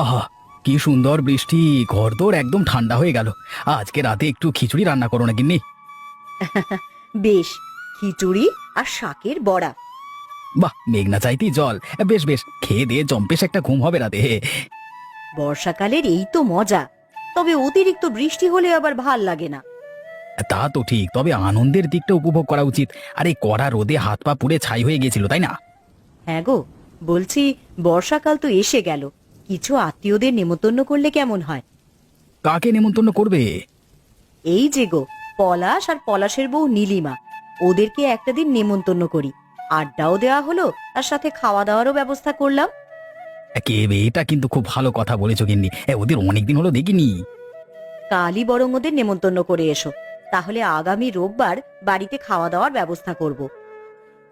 আহা কি সুন্দর বৃষ্টি। ঘর তোর একদম ঠান্ডা হয়ে গেল। আজকে রাতে একটু খিচুড়ি রান্না করো না গিন্নি। বেশ খিচুড়ি আর শাকের বড়া। বাহ মেঘনা চাইতেই জল। বেশ বেশ খেয়ে দিয়ে জম্পেশ একটা ঘুম হবে রাতে। বর্ষাকালের এই তো মজা। তবে অতিরিক্ত বৃষ্টি হলে আবার ভালো লাগে না। তা তো ঠিক তবে আনন্দের দিকটা উপভোগ করা উচিত। আর এই কড়া রোদে হাত পা পুড়ে ছাই হয়ে গেছিল তাই না? হ্যাঁ গো বলছি বর্ষাকাল তো এসে গেল। কিছু আত্মীয়দের নেমন্তন্ন করলে কেমন হয়? কাকে নেমন্তন্ন করবে? এই যে গো পলাশ আর পলাশের বউ নীলিমা। ওদেরকে একটা দিন নেমন্তন্ন করি। আড্ডাও দেওয়া হলো তার সাথে খাওয়া দাওয়ারও ব্যবস্থা করলাম। কে বে, এটা কিন্তু খুব ভালো কথা বলেছ গিন্নি। এ, ওদের অনেকদিন হলো দেখিনি। কালই বরং ওদের নেমন্তন্ন করে এসো। তাহলে আগামী রোববার বাড়িতে খাওয়া দাওয়ার ব্যবস্থা করব।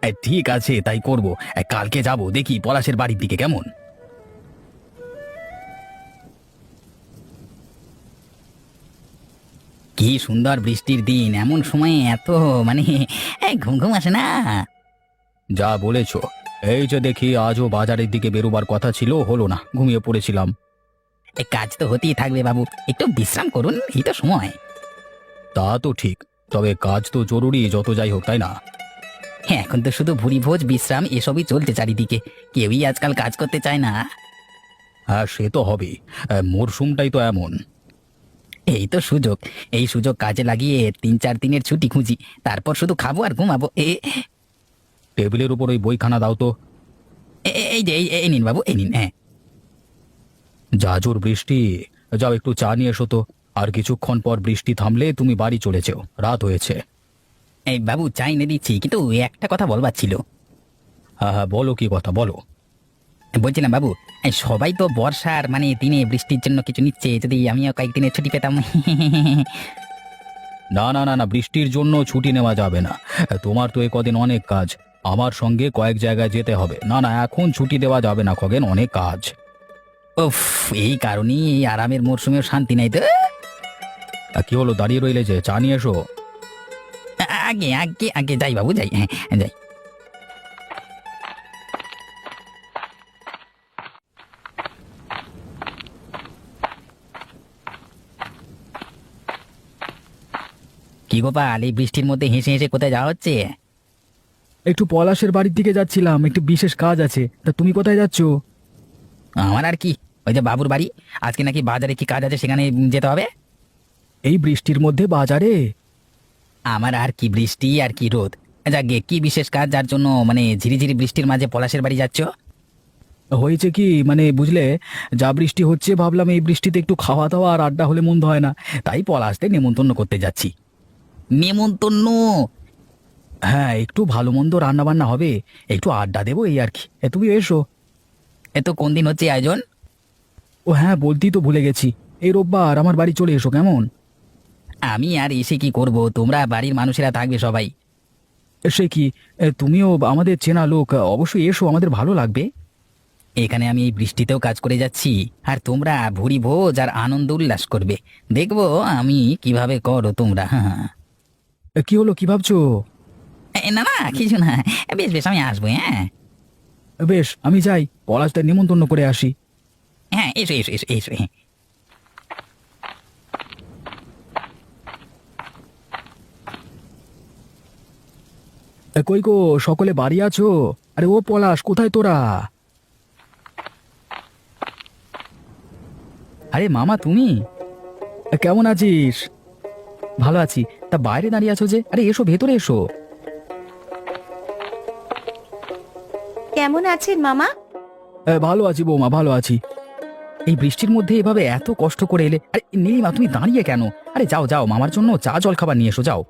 এ, ঠিক আছে তাই করব। এ, কালকে যাব দেখি পলাশের বাড়ির দিকে কেমন। কি সুন্দর বৃষ্টির দিন এমন সময়ে এত মানে এ, ঘুম ঘুম আসে না। যা বলেছ এই যে দেখি আজও বাজারের দিকে বেরোবার কথা ছিল হলো না ঘুমিয়ে পড়েছিলাম। কাজ তো হতেই থাকবে বাবু একটু বিশ্রাম করুন এই তো সময়। তা তো ঠিক তবে কাজ তো জরুরি যত যাই হোক তাই না? হ্যাঁ এখন তো শুধু ভুরি ভোজ বিশ্রাম এসবই চলছে চারিদিকে কেউই আজকাল কাজ করতে চায় না। হ্যাঁ সে তো হবেই মরশুমটাই তো এমন। এই তো সুযোগ। এই সুযোগ কাজে লাগিয়ে তিন চার দিনের ছুটি খুঁজি তারপর শুধু খাব আর ঘুমাবো। এ টেবিলের উপর ওই বইখানা দাও তো। এ- এই যে এই এই নিন বাবু এই নিন হ্যাঁ। যা জোর বৃষ্টি যাও একটু চা নিয়ে এসো তো। আর কিছুক্ষণ পর বৃষ্টি থামলে তুমি বাড়ি চলে যেও রাত হয়েছে। এই বাবু চাই এনে দিচ্ছি কিন্তু একটা কথা বলবার ছিল। হ্যাঁ হ্যাঁ বলো কি কথা বলো। বলছিলাম বাবু এই সবাই তো বর্ষার মানে দিনে বৃষ্টির জন্য কিছু নিচ্ছে যদি আমিও কয়েকদিনের ছুটি পেতাম। না না না না বৃষ্টির জন্য ছুটি নেওয়া যাবে না। তোমার তো এ কদিন অনেক কাজ। আমার সঙ্গে কয়েক জায়গায় যেতে হবে। না না এখন ছুটি দেওয়া যাবে না খগেন অনেক কাজ। উফ এই কারণেই এই আরামের মরশুমেও শান্তি নাই তো। কি হলো দাঁড়িয়ে রইলে যে চা নিয়ে এসো। আগে আগে আগে যাই বাবু যাই হ্যাঁ যাই। কি গোপাল এই বৃষ্টির মধ্যে হেসে হেসে কোথায় যাওয়া হচ্ছে? একটু পলাশের বাড়ির দিকে যাচ্ছিলাম একটু বিশেষ কাজ আছে। তা তুমি কোথায় যাচ্ছ? আমার আর কি ওই যে বাবুর বাড়ি। আজকে নাকি বাজারে কি কাজ আছে সেখানে যেতে হবে? এই বৃষ্টির মধ্যে বাজারে? আমার আর কি বৃষ্টি আর কি রোদ। যাকে কি বিশেষ কাজ যার জন্য মানে ঝিরিঝিরি বৃষ্টির মাঝে পলাশের বাড়ি যাচ্ছ? হয়েছে কি মানে বুঝলে যা বৃষ্টি হচ্ছে ভাবলাম এই বৃষ্টিতে একটু খাওয়া দাওয়া আর আড্ডা হলে মন্দ হয় না। তাই পলাশতে নেমন্তন্ন করতে যাচ্ছি। নেমন্তন্ন। হ্যাঁ একটু ভালো মন্দ রান্না বান্না হবে। একটু আড্ডা দেবো এই আর কি। এ, তুমি এসো। এ তো কোন দিন হচ্ছে আয়োজন? ও হ্যাঁ বলতেই তো ভুলে গেছি। এই রোববার আমার বাড়ি চলে এসো কেমন? আমি আর এসে কি করব? তোমরা বাড়ির মানুষেরা থাকবে সবাই। সে কি? এ, তুমিও আমাদের চেনা লোক অবশ্যই এসো আমাদের ভালো লাগবে। এখানে আমি এই বৃষ্টিতেও কাজ করে যাচ্ছি। আর তোমরা ভুরি ভোজ আর আনন্দ উল্লাস করবে। দেখব আমি কীভাবে করো তোমরা হ্যাঁ এ, কি হলো? কি ভাবছ? এ, না না কিছু না। বেশ বেশ আমি আসব হ্যাঁ। বেশ আমি যাই। পলাশদের নিমন্ত্রণ করে আসি। হ্যাঁ এসো এসো এসো এসো হ্যাঁ। এ, কই গো সকলে বাড়ি আছো? আরে ও পলাশ কোথায় তোরা? আরে মামা তুমি? এ, কেমন আছিস? ভালো আছি। তা বাইরে দাঁড়িয়ে আছো যে? আরে এসো ভেতরে এসো। কেমন আছেন মামা? এ, ভালো আছি বৌমা ভালো আছি। এই বৃষ্টির মধ্যে এভাবে এত কষ্ট করে এলে আরে নীলিমা তুমি দাঁড়িয়ে কেন? আরে যাও যাও মামার জন্য চা জল খাবার নিয়ে এসো যাও।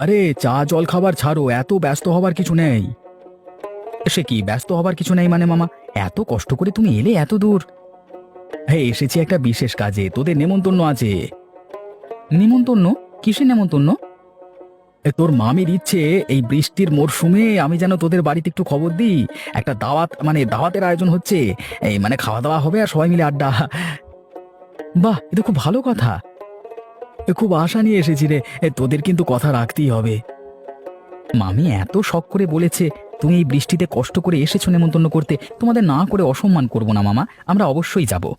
আরে চা জল খাবার ছাড়ো এত ব্যস্ত হবার কিছু নেই। সে কি ব্যস্ত হবার কিছু নেই মানে মামা? এত কষ্ট করে তুমি এলে এত দূর? হ্যাঁ এসেছি একটা বিশেষ কাজে তোদের নেমন্তন্ন আছে। নেমন্তন্ন? কিসের নেমন্তন্ন? এ, তোর মামির ইচ্ছে এই বৃষ্টির মরশুমে আমি যেন তোদের বাড়িতে একটু খবর দিই। একটা দাওয়াত মানে দাওয়াতের আয়োজন হচ্ছে। এই মানে খাওয়া দাওয়া হবে আর সবাই মিলে আড্ডা। বাহ এটা খুব ভালো কথা। এ, খুব আশা নিয়ে এসেছি রে। তোদের কিন্তু কথা রাখতেই হবে। মামি এত শখ করে বলেছে তুমি এই বৃষ্টিতে কষ্ট করে এসেছ নেমন্তন্ন করতে। তোমাদের না করে অসম্মান করব না মামা। আমরা অবশ্যই যাব।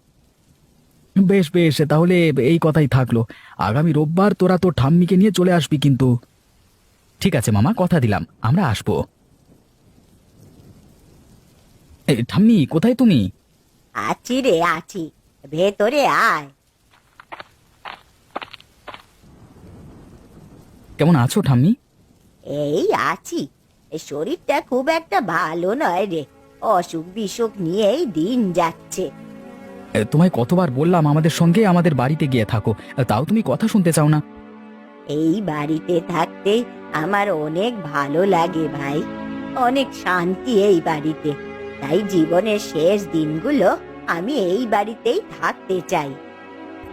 বেশ বেশ তাহলে এই কথাই থাকল। আগামী রোববার তোরা তোর ঠাম্মিকে নিয়ে চলে আসবি কিন্তু। ঠিক আছে মামা কথা দিলাম আমরা আসব। এ, ঠাম্মি কোথায় তুমি? আছি রে আছি। ভেতরে আয়। কেমন আছো ঠাম্মি? এই আছি। এ শরীরটা খুব একটা ভালো নয় রে। অসুখ বিসুখ নিয়েই দিন যাচ্ছে। তোমায় কতবার বললাম আমাদের সঙ্গে আমাদের বাড়িতে গিয়ে থাকো। তাও তুমি কথা শুনতে চাও না। এই বাড়িতে থাকতে আমার অনেক ভালো লাগে ভাই। অনেক শান্তি এই বাড়িতে। তাই জীবনের শেষ দিনগুলো আমি এই বাড়িতেই থাকতে চাই।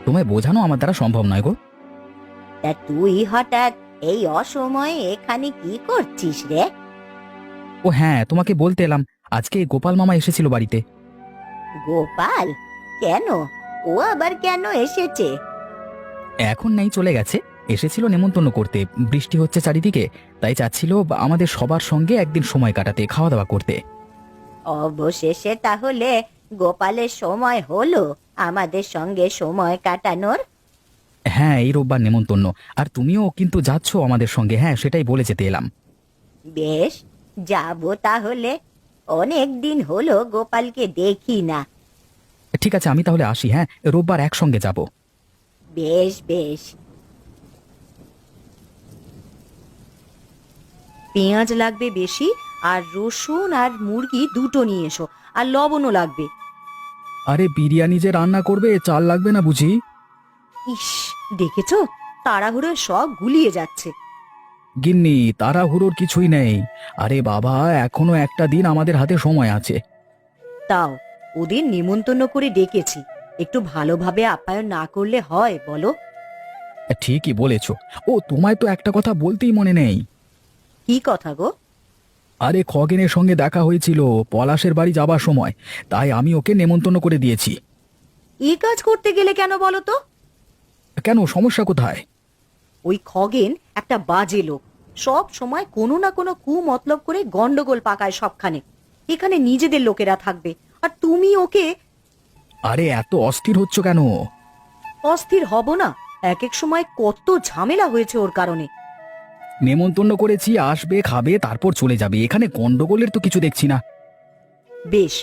তোমায় বোঝানো আমার দ্বারা সম্ভব নয় গো। তা তুই হঠাৎ এই অসময়ে এখানে কি করছিস রে? ও হ্যাঁ তোমাকে বলতে এলাম আজকে গোপাল মামা এসেছিল বাড়িতে। গোপাল? কেন? ও আবার কেন এসেছে? এখন নাই চলে গেছে। এসেছিল নেমন্তন্ন করতে। বৃষ্টি হচ্ছে চারিদিকে তাই চাচ্ছিল আমাদের সবার সঙ্গে একদিন সময় কাটাতে খাওয়া দাওয়া করতে। অবশেষে তাহলে গোপালের সময় হলো আমাদের সঙ্গে সময় কাটানোর? হ্যাঁ এই রোববার নেমন্তন্ন। আর তুমিও কিন্তু যাচ্ছ আমাদের সঙ্গে হ্যাঁ সেটাই বলে যেতে এলাম। বেশ যাব তাহলে। অনেক দিন হলো গোপালকে দেখি না। ঠিক আছে আমি তাহলে আসি হ্যাঁ? রোববার একসঙ্গে যাব। বেশ বেশ। পেঁয়াজ লাগবে বেশি আর রসুন আর মুরগি দুটো নিয়ে এসো আর লবণও লাগবে। আরে বিরিয়ানি যে রান্না করবে চাল লাগবে না বুঝি? ইস দেখেছ? তাড়াহুড়োয় সব গুলিয়ে যাচ্ছে। গিন্নি তাড়াহুড়োর কিছুই নেই। আরে বাবা এখনও একটা দিন আমাদের হাতে সময় আছে। তাও। ওদের নিমন্ত্রণ করে ডেকেছি। একটু ভালোভাবে আপ্যায়ন না করলে হয় বলো। ঠিকই বলেছ। ও তোমায় তো একটা কথা বলতেই মনে নেই। কি কথা গো? আরে খগেনের সঙ্গে দেখা হয়েছিল পলাশের বাড়ি যাবার সময়। তাই আমি ওকে নেমন্তন্ন করে দিয়েছি। এই কাজ করতে গেলে কেন বলো তো? কেন? সমস্যা কোথায়? ওই খগেন একটা বাজে লোক। সব সময় কোনো না কোনো কু মতলব করে গন্ডগোল পাকায় সবখানে। এখানে নিজেদের লোকেরা থাকবে। আর তুমি ওকে আরে এত অস্থির হচ্ছ কেন? অস্থির হব না। এক এক সময় কত ঝামেলা হয়েছে ওর কারণে। নেমন্তন্ন করেছি আসবে খাবে তারপর চলে যাবে। এখানে গন্ডগোলের তো কিছু দেখছি না। বেশ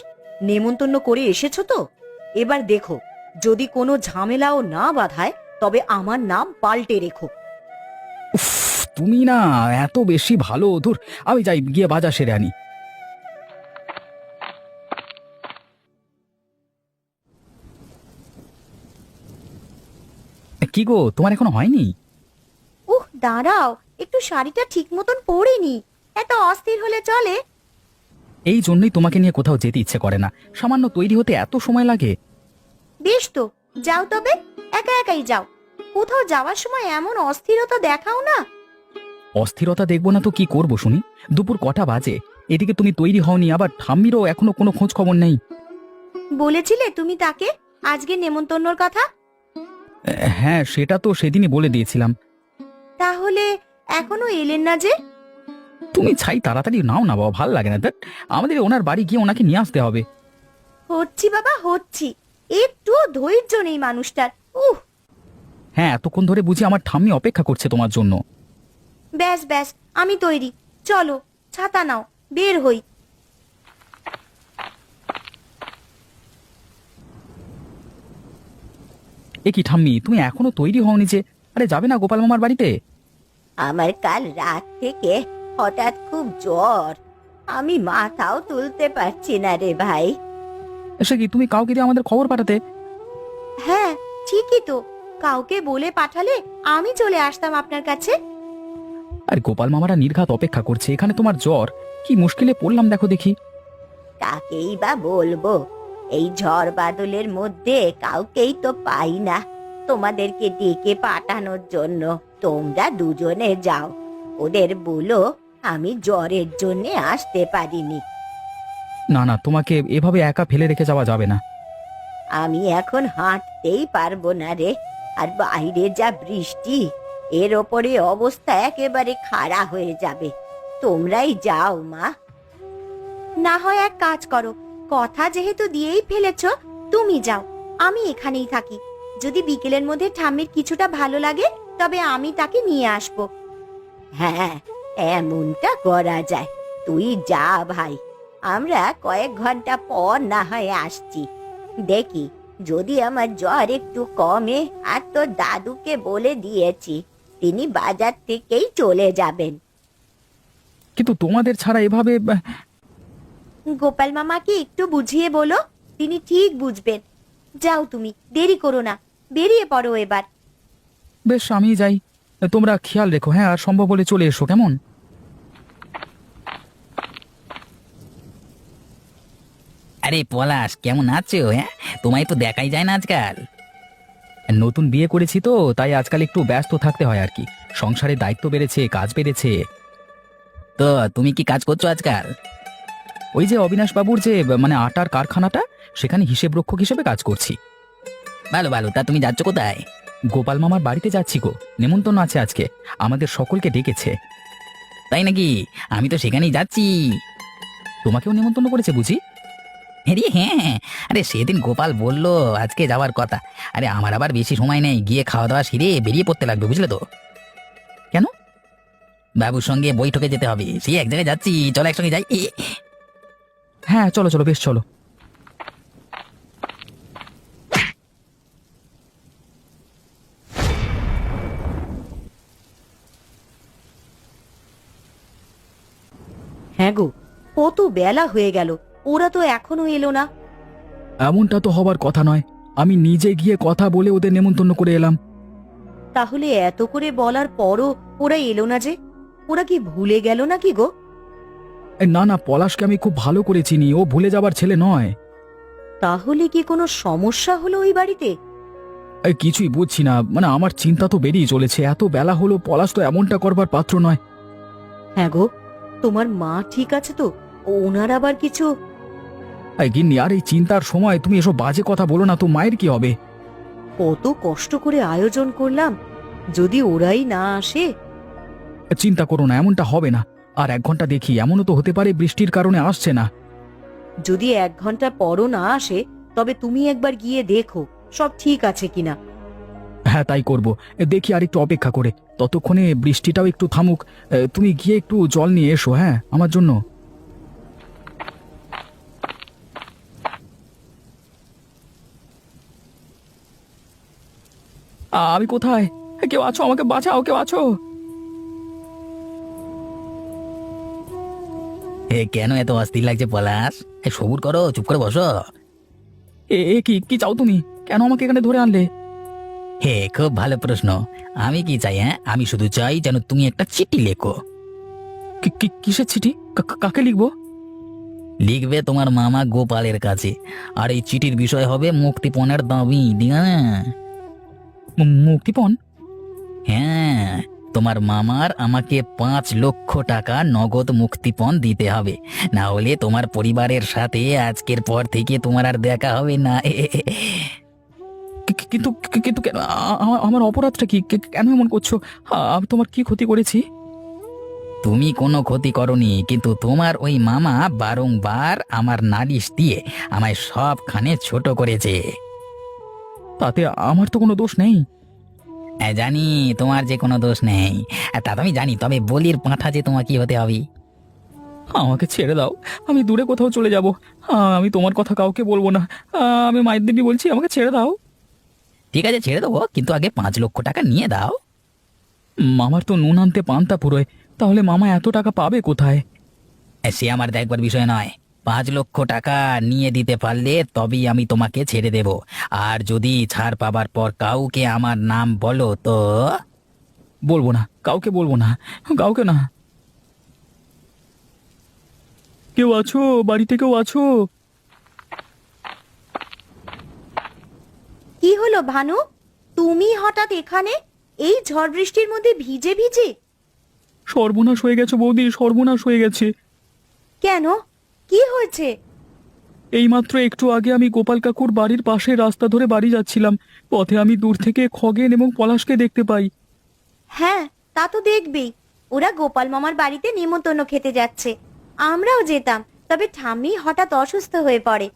নেমন্তন্ন করে এসেছ তো? এবার দেখো যদি কোনো ঝামেলাও না বাধায় তবে আমার নাম পাল্টে রেখো। উফ, তুমি না এত বেশি ভালো ধুর আমি যাই গিয়ে বাজার সেরে আনি। কি গো তোমার এখনও হয়নি? উহ দাঁড়াও একটু শাড়িটা ঠিক মতন পরিনি এত অস্থির হলে চলে। এই জন্যই তোমাকে নিয়ে কোথাও যেতে ইচ্ছে করে না সামান্য তৈরি হতে এত সময় লাগে। বেশ তো যাও তবে একা একাই যাও। কোথাও যাওয়ার সময় এমন অস্থিরতা দেখাও না। অস্থিরতা দেখব না তো কি করব শুনি? দুপুর কটা বাজে এদিকে তুমি তৈরি হওনি আবার ঠাম্মিরও এখনও কোনো খোঁজ খবর নেই। বলেছিলে তুমি তাকে? আজকে নেমন্তন্নর কথা? হ্যাঁ সেটা তো সেদিনই বলে দিয়েছিলাম। তাহলে এখনও এলেন না যে? তুমি ছাই তাড়াতাড়ি নাও না বাবা ভালো লাগে না। ধ্যাৎ, আমাদের ওনার বাড়ি গিয়ে ওনাকে নিয়ে আসতে হবে। হচ্ছি বাবা হচ্ছি। একটু ধৈর্য নেই মানুষটার। উহ! হ্যাঁ এতক্ষণ ধরে বুঝি আমার ঠাম্মি অপেক্ষা করছে তোমার জন্য। ব্যাস ব্যাস আমি তৈরি। চলো ছাতা নাও বের হই। এ কি ঠাম্মি তুমি এখনও তৈরি হওনি যে? আরে যাবে না গোপাল মামার বাড়িতে? আমার কাল রাত থেকে হঠাৎ খুব জ্বর। আমি মাথাও তুলতে পারছি না রে ভাই। এসে কি তুমি কাউকে দিয়ে আমাদের খবর পাঠাতে? হ্যাঁ ঠিকই তো। কাউকে বলে পাঠালে আমি চলে আসতাম আপনার কাছে। আর গোপাল মামারা নির্ঘাত অপেক্ষা করছে এখানে তোমার জ্বর। কি মুশকিলে পড়লাম দেখো দেখি। কাকেই বা বলব। এই ঝড় বাদলের মধ্যে কাউকেই তো পাই না। তোমাদেরকে ডেকে পাঠানোর জন্য। তোমরা দুজনে যাও। ওদের বলো আমি জ্বরের জন্য আসতে পারিনি। না না তোমাকে এভাবে একা ফেলে রেখে যাওয়া যাবে না। আমি এখন হাঁটতেই পারব না রে। আর বাইরে যা বৃষ্টি এর ওপরে অবস্থা একেবারে খাড়া হয়ে যাবে। তোমরাই যাও মা। না হয় এক কাজ করো কথা যেহেতু দিয়েই ফেলেছ তুমি যাও। আমি এখানেই থাকি। যদি বিকেলের মধ্যে ঠাম্মির কিছুটা ভালো লাগে তবে আমি তাকে নিয়ে আসব। হ্যাঁ এমনটা করা যায়। তুই যা ভাই। আমরা কয়েক ঘণ্টা পর না হয় আসছি। দেখি যদি আমার জ্বর একটু কমে আর তোর দাদুকে বলে দিয়েছি তিনি বাজার থেকেই চলে যাবেন। কিন্তু তোমাদের ছাড়া এভাবে আহ, গোপাল মামাকে একটু বুঝিয়ে বলো তিনি ঠিক বুঝবেন। যাও তুমি দেরি করো না বেরিয়ে পড়ো এবার। বেশ আমি যাই। তোমরা খেয়াল রেখো হ্যাঁ আর সম্ভব হলে চলে এসো কেমন? আরে পলাশ কেমন আছো হ্যাঁ? তোমায় তো দেখাই যায় না আজকাল। নতুন বিয়ে করেছি তো তাই আজকাল একটু ব্যস্ত থাকতে হয় আর কি। সংসারে দায়িত্ব বেড়েছে কাজ বেড়েছে। তো তুমি কি কাজ করছ আজকাল? ওই যে অবিনাশ বাবুর যে মানে আটার কারখানাটা সেখানে হিসেব রক্ষক হিসেবে কাজ করছি। ভালো ভালো তা তুমি যাচ্ছ কোথায়? গোপাল মামার বাড়িতে যাচ্ছি গো নেমন্তন্ন আছে আজকে আমাদের সকলকে ডেকেছে। তাই নাকি? আমি তো সেখানেই যাচ্ছি। তোমাকেও নেমন্তন্ন করেছে বুঝি? আরে হ্যাঁ আরে সেদিন গোপাল বলল আজকে যাওয়ার কথা। আরে আমার আবার বেশি সময় নেই গিয়ে খাওয়া দাওয়া সেরে বেরিয়ে পড়তে লাগবে বুঝলে তো? কেন? বাবুর সঙ্গে বৈঠকে যেতে হবে সেই এক জায়গায় যাচ্ছি চলো একসঙ্গে যাই। হ্যাঁ চলো চলো বেশ চলো। হ্যাঁ গো কত বেলা হয়ে গেল ওরা তো এখনও এলো না। এমনটা তো হবার কথা নয় আমি নিজে গিয়ে কথা বলে ওদের নেমন্তন্ন করে এলাম। তাহলে এত করে বলার পরও ওরা এলো না যে ওরা কি ভুলে গেল নাকি গো? না না পলাশকে আমি খুব ভালো করে চিনি ও ভুলে যাবার ছেলে নয়। তাহলে কি কোনো সমস্যা হলো ওই বাড়িতে? কিছুই বুঝছি না মানে আমার চিন্তা তো বেরিয়ে চলেছে এত বেলা হলো পলাশ তো এমনটা করবার পাত্র নয়। হ্যাঁ গো তোমার মা ঠিক আছে তো ওনার আবার কিছু? এই গিন্নি আর এই চিন্তার সময় তুমি এসব বাজে কথা বলো না তো মায়ের কি হবে? কত কষ্ট করে আয়োজন করলাম যদি ওরাই না আসে? চিন্তা করো না এমনটা হবে না। আর এক ঘণ্টা দেখি এমনও তো হতে পারে বৃষ্টির কারণে আসছে না। যদি এক ঘণ্টা পরও না আসে তবে তুমি একবার গিয়ে দেখো সব ঠিক আছে কিনা। হ্যাঁ তাই করব। দেখি আর একটু অপেক্ষা করে। ততক্ষণে বৃষ্টিটাও একটু থামুক। তুমি গিয়ে একটু জল নিয়ে এসো হ্যাঁ আমার জন্য। আ, আমি কোথায়? কেউ আছো? আমাকে বাঁচাও কেউ আছো? এ কেন এত অস্থির লাগছে পলাশ? এ সবুর করো চুপ করে বসো। এ এ কি কি চাও তুমি? কেন আমাকে এখানে ধরে আনলে? হে খুব ভালো প্রশ্ন। আমি কি চাই হ্যাঁ? আমি শুধু চাই যেন তুমি একটা চিঠি লেখো। কিসের চিঠি? কাকে লিখব? লিখবে তোমার মামা গোপালের কাছে। আর এই চিঠির বিষয় হবে মুক্তিপণের দাবি মুক্তিপণ? হ্যাঁ। তোমার মামার আমাকে পাঁচ লক্ষ টাকা নগদ মুক্তিপণ দিতে হবে। না হলে তোমার পরিবারের সাথে আজকের পর থেকে তোমার আর দেখা হবে না। কিন্তু কিন্তু কেন? আমার অপরাধটা কি? কেন এমন করছ? আমি তোমার কি ক্ষতি করেছি? তুমি কোনো ক্ষতি করনি কিন্তু তোমার ওই মামা বারংবার আমার নালিশ দিয়ে আমায় সবখানে ছোট করেছে। তাতে আমার তো কোনো দোষ নেই। হ্যাঁ, জানি তোমার যে কোনো দোষ নেই। হ্যাঁ, তা তো আমি জানি তবে বলির পাঁঠা যে তোমার কি হতে হবে? আমাকে ছেড়ে দাও আমি দূরে কোথাও চলে যাব। আমি তোমার কথা কাউকে বলব না। আমি মায়ের দিদি বলছি আমাকে ছেড়ে দাও। ঠিক আছে ছেড়ে দেবো কিন্তু আগে পাঁচ লক্ষ টাকা নিয়ে দাও। মামার তো নুন আনতে পান্তা পুরোয় তাহলে মামা এত টাকা পাবে কোথায়? সে আমার দেখবার বিষয় নয়। পাঁচ লক্ষ টাকা নিয়ে দিতে পারলে তবেই আমি তোমাকে ছেড়ে দেব। আর যদি ছাড় পাবার পর কাউকে আমার নাম বলো তো? বলব না কাউকে বলব না কাউকে না। কেউ আছো? বাড়িতে কেউ আছো? কি হলো ভানু? তুমি হঠাৎ এখানে? এই ঝড় বৃষ্টির মধ্যে ভিজে ভিজে? সর্বনাশ হয়ে গেছে বৌদি সর্বনাশ হয়ে গেছে। কেন? কি হয়েছে? এইমাত্র একটু আগে আমি গোপাল কাকুর বাড়ির পাশে রাস্তা ধরে বাড়ি যাচ্ছিলাম। পথে আমি দূর থেকে খগেন এবং পলাশকে দেখতে পাই। হ্যাঁ তা তো দেখবেই। ওরা গোপাল মামার বাড়িতে নিমন্ত্রণ খেতে যাচ্ছে। আমরাও যেতাম তবে ঠাম্মি হঠাৎ অসুস্থ হয়ে পড়ে।